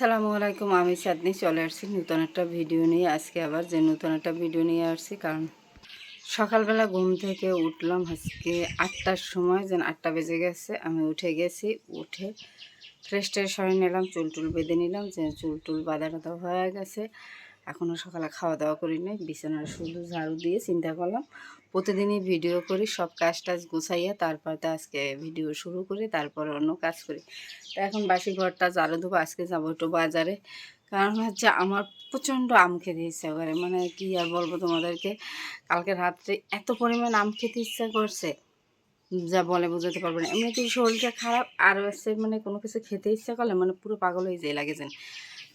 সালামু আলাইকুম, আমি চাঁদনি চলে আসছি নতুন একটা ভিডিও নিয়ে। আজকে আবার যে নতুন একটা ভিডিও নিয়ে আসছি, কারণ সকালবেলা ঘুম থেকে উঠলাম আজকে আটটার সময়, যেন আটটা বেজে গেছে। আমি উঠে গেছি, উঠে ফ্রেশ ট্রেশ হয়ে নিলাম চুল টুল বেঁধে নিলাম যে চুল টুল বাঁধা টাধা হয়ে গেছে। এখনও সকালে খাওয়া দাওয়া করি নাই, বিছানার শুধু ঝাড়ু দিয়ে চিন্তা করলাম, প্রতিদিনই ভিডিও করি, সব কাজ টাজ গুছাইয়া তারপর তো আজকে ভিডিও শুরু করি, তারপর অন্য কাজ করি। তো এখন বাসি ঘরটা ঝাড়ু দেবো আজকে যাব একটু বাজারে। কারণ হচ্ছে আমার প্রচণ্ড আম খেতে ইচ্ছা করে মানে কি আর বলব তোমাদেরকে, কালকে রাত্রে এত পরিমাণ আম খেতে ইচ্ছা করছে, যা বলে বোঝাতে পারব না। এমনিতেই শরীরটা খারাপ, আর হচ্ছে মানে কোনো কিছু খেতে ইচ্ছা করলে মানে পুরো পাগল হয়ে যায়, লাগে যেন।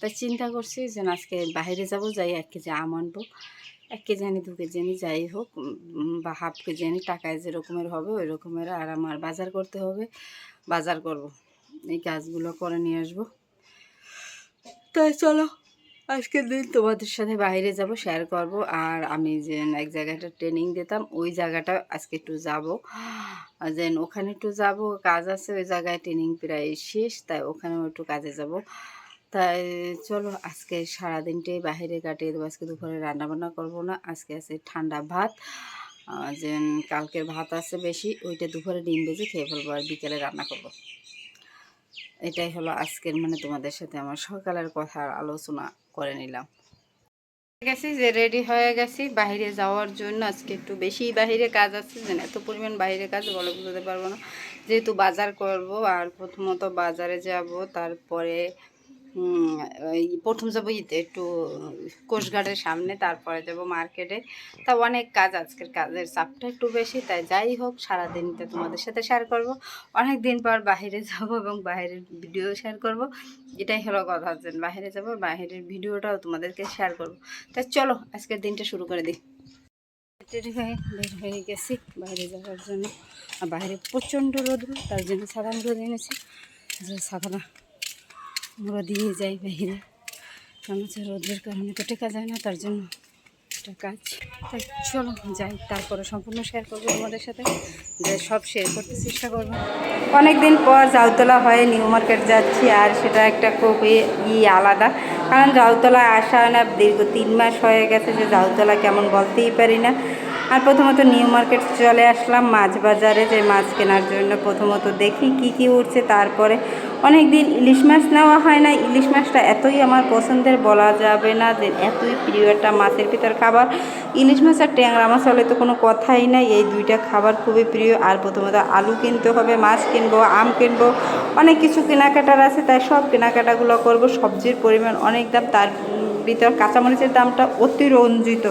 তাই চিন্তা করছি যে আজকে বাইরে যাব, যাই এক কেজি আম আনব এক কেজি আনি দু কেজি আনি, যাই হোক বা হাফ কেজি আনি, টাকায় যেরকমের হবে ওই রকমের আর আমার বাজার করতে হবে, বাজার করব। এই কাজগুলো করে নিয়ে আসব। তাই চলো, আজকের দিন তোমাদের সাথে বাইরে যাব শেয়ার করব। আর আমি যে এক জায়গাটা ট্রেনিং দিতাম, ওই জায়গাটা আজকে একটু যাব। দেন ওখানে একটু যাব, কাজ আছে, ওই জায়গায় ট্রেনিং প্রায় শেষ, তাই ওখানেও একটু কাজে যাব। তাই চলো আজকে সারাদিনটাই বাইরে কাটিয়ে দেবো। আজকে দুপুরে রান্না বান্না করব না, আজকে আছে ঠান্ডা ভাত। যে কালকের ভাত আছে বেশি, ওইটা দুপুরে ডিম বেজে খেয়ে ফেলব আর বিকেলে রান্না করব। এটাই হলো আজকের মানে তোমাদের সাথে আমার সকালের কথা আলোচনা করে নিলাম। গেছি যে রেডি হয়ে গেছি বাইরে যাওয়ার জন্য। আজকে একটু বেশি বাইরে কাজ আছে যে এত পরিমাণ বাইরে কাজ, বলে বুঝতে পারব না। যেহেতু বাজার করব আর প্রথমত বাজারে যাব, তারপরে প্রথম যাব ইতে একটু কোস্টগার্ডের সামনে, তারপরে যাব মার্কেটে। তা অনেক কাজ, আজকের কাজের চাপটা একটু বেশি, তাই যাই হোক, সারাদিনটা তোমাদের সাথে শেয়ার করব। অনেক দিন পর বাইরে যাব এবং বাইরের ভিডিও শেয়ার করব। এটাই হলো কথা, যে বাইরে যাব, বাইরের ভিডিওটাও তোমাদেরকে শেয়ার করব। তাই চলো, আজকের দিনটা শুরু করে দিই। হয়ে, বের হয়ে গেছি বাইরে যাওয়ার জন্য। আর বাইরে প্রচণ্ড রোদ, তার জন্য সাধারণ রোদ এনেছি। যে সাধারণ আমরা দিয়ে যাই বাইরে। কারণ রোদের কারণে তো টেকা যায় না, তার জন্য এটা কাজ। তাই চলো যাই, তারপরে সম্পূর্ণ শেয়ার করব তোমাদের সাথে। যে সব শেয়ার করতে চেষ্টা করব। অনেক দিন পর জাউতলা হয়ে নিউ মার্কেট যাচ্ছি, আর সেটা একটা খুবই ই আলাদা। কারণ জাউতলা আসা হয় না, দীর্ঘ তিন মাস হয়ে গেছে যে জাউতলা কেমন বলতেই পারি না। আর প্রথমত নিউ মার্কেট চলে আসলাম, মাছ বাজারে যে মাছ কেনার জন্য প্রথমত দেখি কি কি উঠছে, তারপরে অনেক দিন ইলিশ মাছ নেওয়া হয় না ইলিশ মাছটা এতই আমার পছন্দের, বলা যাবে না যে এতই প্রিয় একটা মাছের ভিতর খাবার। ইলিশ মাছ আর ট্যাংরা মাছ হলে তো কোনো কথাই নাই। এই দুইটা খাবার খুবই প্রিয়। আর প্রথমত আলু কিনতে হবে, মাছ কিনবো, আম কিনবো। অনেক কিছু কেনাকাটার আছে, তাই সব কেনাকাটাগুলো করব। সবজির পরিমাণ অনেক দাম, তার ভিতর কাঁচামরিচের দামটা অতিরঞ্জিত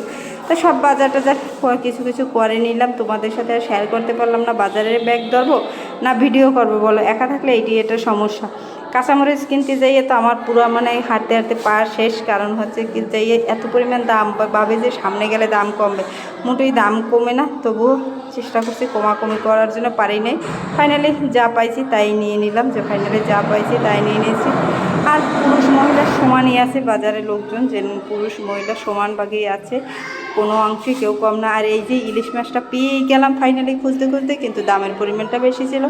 তো সব বাজার টাজার কিছু কিছু করে নিলাম। তোমাদের সাথে আর শেয়ার করতে পারলাম না। বাজারের ব্যাগ ধরবো। না ভিডিও করব বলো, একা থাকলে এইটি এটা সমস্যা। কাঁচামরিচ কিনতে যাইয়ে তো আমার পুরো মানে হাঁটতে হাঁটতে পা শেষ, কারণ হচ্ছে কি যাইয়ে এত পরিমাণ দাম ভাবে যে সামনে গেলে দাম কমবে। মোটেই দাম কমে না, তবুও চেষ্টা করছি কমাকমি করার জন্য পারি নাই। ফাইনালি যা পাইছি তাই নিয়ে নিলাম, যে ফাইনালি যা পাইছি তাই নিয়ে নিয়েছি। আর পুরুষ মহিলা সমানই আছে, বাজারে লোকজন যে পুরুষ মহিলা সমান ভাগেই আছে। কোনো অংশে কেউ কম না। আর এই যে ইলিশ মাছটা পেয়েই গেলাম ফাইনালি খুঁজতে খুঁজতে কিন্তু দামের পরিমাণটা বেশি ছিল।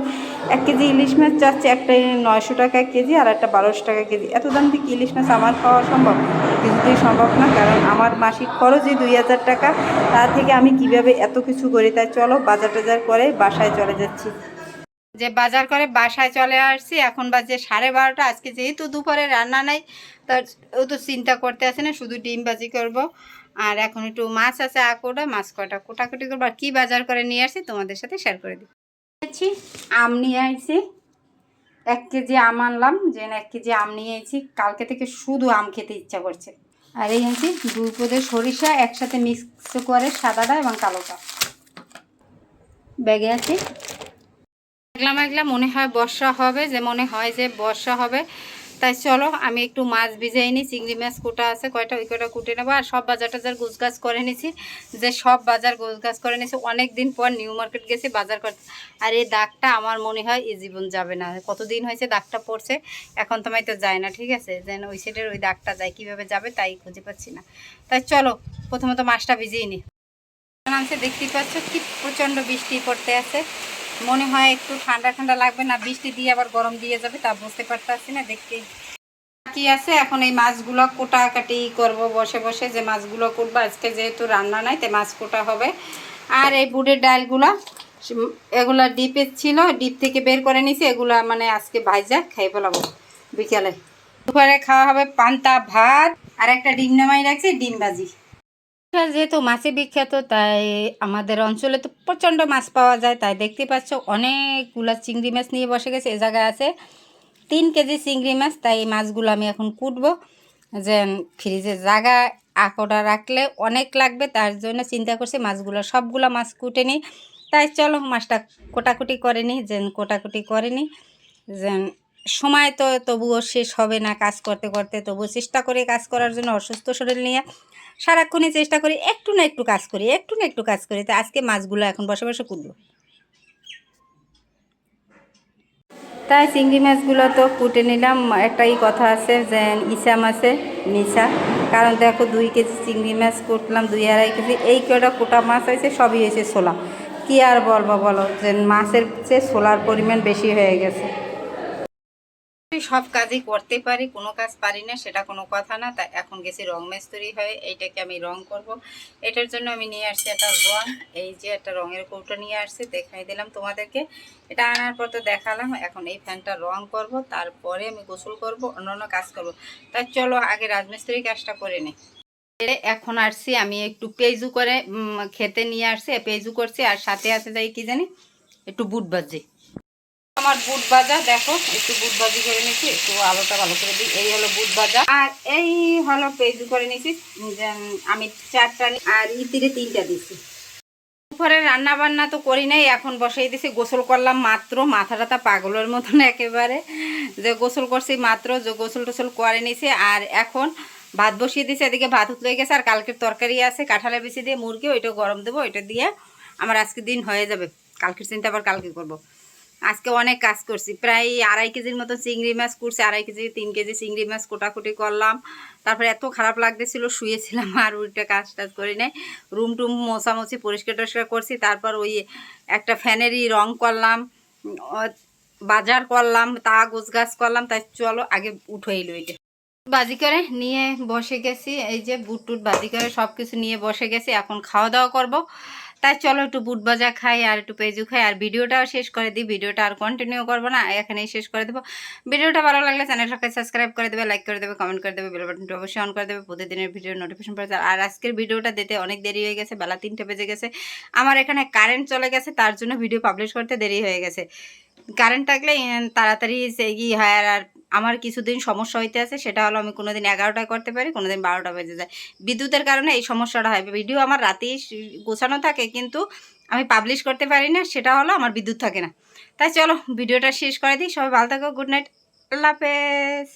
এক কেজি ইলিশ মাছ চাচ্ছে একটা নয়শো টাকা কেজি আর একটা বারোশো টাকা কেজি। এত দাম দিয়ে কি ইলিশ মাছ আমার খাওয়া সম্ভব? কিছুতেই সম্ভব না, কারণ আমার মাসিক খরচই দুই হাজার টাকা। তা থেকে আমি কীভাবে এত কিছু করি? তাই চলো বাজার টাজার করে বাসায় চলে যাচ্ছি। যে বাজার করে বাসায় চলে আসছি, এখন বাজে সাড়ে বারোটা। আজকে যেহেতু দুপুরে রান্না নাই তার ও তো চিন্তা করতে আসে না, শুধু ডিম ভাজি করব। আর এখন একটু মাছ আছে আকোটা মাছ কটা কোটাকুটি করব আর কী বাজার করে নিয়ে আসছি তোমাদের সাথে শেয়ার করে দিচ্ছি আম নিয়ে আসছি এক কেজি আম আনলাম, যে এক কেজি আম নিয়ে এসেছি কালকে থেকে শুধু আম খেতে ইচ্ছা করছে। আর এই আনছি দুই পদে সরিষা একসাথে মিক্স করে সাদাটা এবং কালোটা। ব্যাগে আছে। মেঘলা মেঘলা মনে হয় বর্ষা হবে, যে মনে হয় যে বর্ষা হবে তাই চলো, আমি একটু মাছ ভিজাই নিই, চিংড়ি মাছ কোটা আছে, কয়টা ওই কয়টা কুটে নেব। আর সব বাজার টাজার গুছগাছ করে নিছি যে সব বাজার গুছগাছ করে নিছি অনেক দিন পর নিউ মার্কেট গেছি বাজার করতে। আর এই দাগটা আমার মনে হয় এই জীবন যাবে না। কতদিন হয়েছে দাগটা পড়ছে, এখন তোমায় তো যায় না, ঠিক আছে? যেন ওই সাইডের ওই দাগটা যায়, কীভাবে যাবে তাই খুঁজে পাচ্ছি না। তাই চলো, প্রথমত মাছটা ভিজিয়ে নিই। নামছে দেখতেই পাচ্ছ কি প্রচণ্ড বৃষ্টি পড়তে আছে। মনে হয় একটু ঠান্ডা ঠান্ডা লাগবে না, বৃষ্টি দিয়ে আবার গরম দিয়ে যাবে, তা বুঝতে পারতেছি না দেখতে কি আছে, এখন এই মাছগুলো কোটাকাটি করব, বসে বসে যে মাছগুলো করব আজকে যেহেতু রান্না নাই, তাই মাছ কোটা হবে। আর এই বুটের ডালগুলো এগুলা ডিপের ছিল, ডিপ থেকে বের করে নিছি, এগুলা মানে আজকে ভাইজা, খাই ফেলাবো বিকালে। দুপুরে খাওয়া হবে পান্তা ভাত, আর একটা ডিম নামাই রাখছি, ডিম ভাজি। যেহেতু মাছে বিখ্যাত, তাই আমাদের অঞ্চলে তো প্রচণ্ড মাছ পাওয়া যায়। তাই দেখতে পাচ্ছ, অনেকগুলো চিংড়ি মাছ নিয়ে বসে গেছে, এ জায়গায় আছে। তিন কেজি চিংড়ি মাছ, তাই এই মাছগুলো আমি এখন কুটবো। যে ফ্রিজে জায়গা আকোটা রাখলে অনেক লাগবে, তার জন্য চিন্তা করছি মাছগুলো, সবগুলো মাছ কুটে নিই। তাই চলো, মাছটা কোটাকুটি করে নিই, যেন কোটাকুটি করে নিই। যেন সময় তো তবুও শেষ হবে না কাজ করতে করতে, তবুও চেষ্টা করি কাজ করার জন্য অসুস্থ শরীর নিয়ে। সারাক্ষণই চেষ্টা করি একটু না একটু কাজ করি, একটু না একটু কাজ করি। তো আজকে মাছগুলো এখন বসে বসে কুটবো। তাই চিংড়ি মাছগুলো তো কুটে নিলাম। একটাই কথা আছে যে ইসা মাছে মিশা কারণ দেখো দুই কেজি চিংড়ি মাছ কুটলাম, দুই আড়াই কেজি। এই কটা কোটা মাছ হয়েছে, সবই হয়েছে ছোলা। কি আর বলব বলো? যে মাছের চেয়ে ছোলার পরিমাণ বেশি হয়ে গেছে। সব কাজই করতে পারি, কোনো কাজ পারি না, সেটা কোনো কথা না। তাই এখন গেছি রং মিস্ত্রি হয়ে, এইটাকে আমি রং করব। এটার জন্য আমি নিয়ে আসছি একটা রং, এই যে একটা রঙের কৌটো নিয়ে আসছি, দেখাই দিলাম তোমাদেরকে। এটা আনার পর তো দেখালাম, এখন এই ফ্যানটা রং করব, তারপরে আমি গোসল করব অন্যান্য কাজ করব। তাই চলো আগে রাজমিস্ত্রি কাজটা করে নিই এখন আসছি, আমি একটু পেজু করে খেতে নিয়ে আসছি পেজু করছি, আর সাথে আছে যাই কি জানি, একটু বুট ভাজি। আমার বুট ভাজা, দেখো, একটু বুট ভাজি করে নিচ্ছি, একটু আলোটা ভালো করে দিই, এই হলো বুট ভাজা। আর এই হলো পেজু করে নিচ্ছি আমি চারটা আর ইতিরে তিনটা দিছি দুপুরে রান্না বান্না তো করি নাই, এখন বসাই দিছি গোসল করলাম মাত্র মাথা টাথা পাগলের মতন একেবারে। যে গোসল করছি মাত্র, যে গোসল টোসল করে নিছি আর এখন ভাত বসিয়ে দিয়েছি, এদিকে ভাত উতলে গেছে, আর কালকের তরকারি আছে, কাঁঠালে বেশি দিয়ে মুরগি, ওইটা গরম দেবো, ওইটা দিয়ে আমার আজকে দিন হয়ে যাবে। কালকের চিন্তা আবার কালকে করব। আজকে অনেক কাজ করছি। প্রায় আড়াই কেজির মতো চিংড়ি মাছ করছি আড়াই কেজি, তিন কেজি চিংড়ি মাছ কোটাকুটি করলাম। তারপরে এত খারাপ লাগতেছিল, শুয়েছিলাম আর ওইটা কাজ টাজ করি নাই। রুম টুম মোছামুছি, পরিষ্কার টরিষ্কার করছি। তারপর ওই একটা ফ্যানেরই রং করলাম বাজার করলাম, তা গোছ গাছ করলাম, তাই চলো আগে উঠো এলো এটা বাজি করে নিয়ে বসে গেছি, এই যে বুট টুট বাজি করে সব কিছু নিয়ে বসে গেছি, এখন খাওয়া দাওয়া করব। তাই চলো একটু বুট ভাজা খাই আর একটু পেজু খাই। আর ভিডিওটাও শেষ করে দিই, ভিডিওটা আর কন্টিনিউ করব না, এখানেই শেষ করে দেবো। ভিডিওটা ভালো লাগলে চ্যানেলটাকে সাবস্ক্রাইব করে দেবে লাইক করে দেবে কমেন্ট করে দেবে বেল অবশ্যই অন করে দেবে। প্রতিদিনের ভিডিও নোটিফিকেশন পড়ে। আর আজকের ভিডিওটা দিতে অনেক দেরি হয়ে গেছে, বেলা তিনটে বেজে গেছে। আমার এখানে কারেন্ট চলে গেছে, তার জন্য ভিডিও পাবলিশ করতে দেরি হয়ে গেছে। কারেন্ট থাকলে তাড়াতাড়ি সে ই হয় আর আমার কিছুদিন সমস্যা হইতে আছে, সেটা হলো আমি কোনোদিন এগারোটায় করতে পারি, কোনোদিন বারোটা বেজে যায়। বিদ্যুতের কারণে এই সমস্যাটা হয়। ভিডিও আমার রাতেই গোছানো থাকে, কিন্তু আমি পাবলিশ করতে পারি না, সেটা হলো আমার বিদ্যুৎ থাকে না। তাই চলো, ভিডিওটা শেষ করে দিই। সবাই ভালো থাকো গুড নাইট আল্লাহ হাফেজ।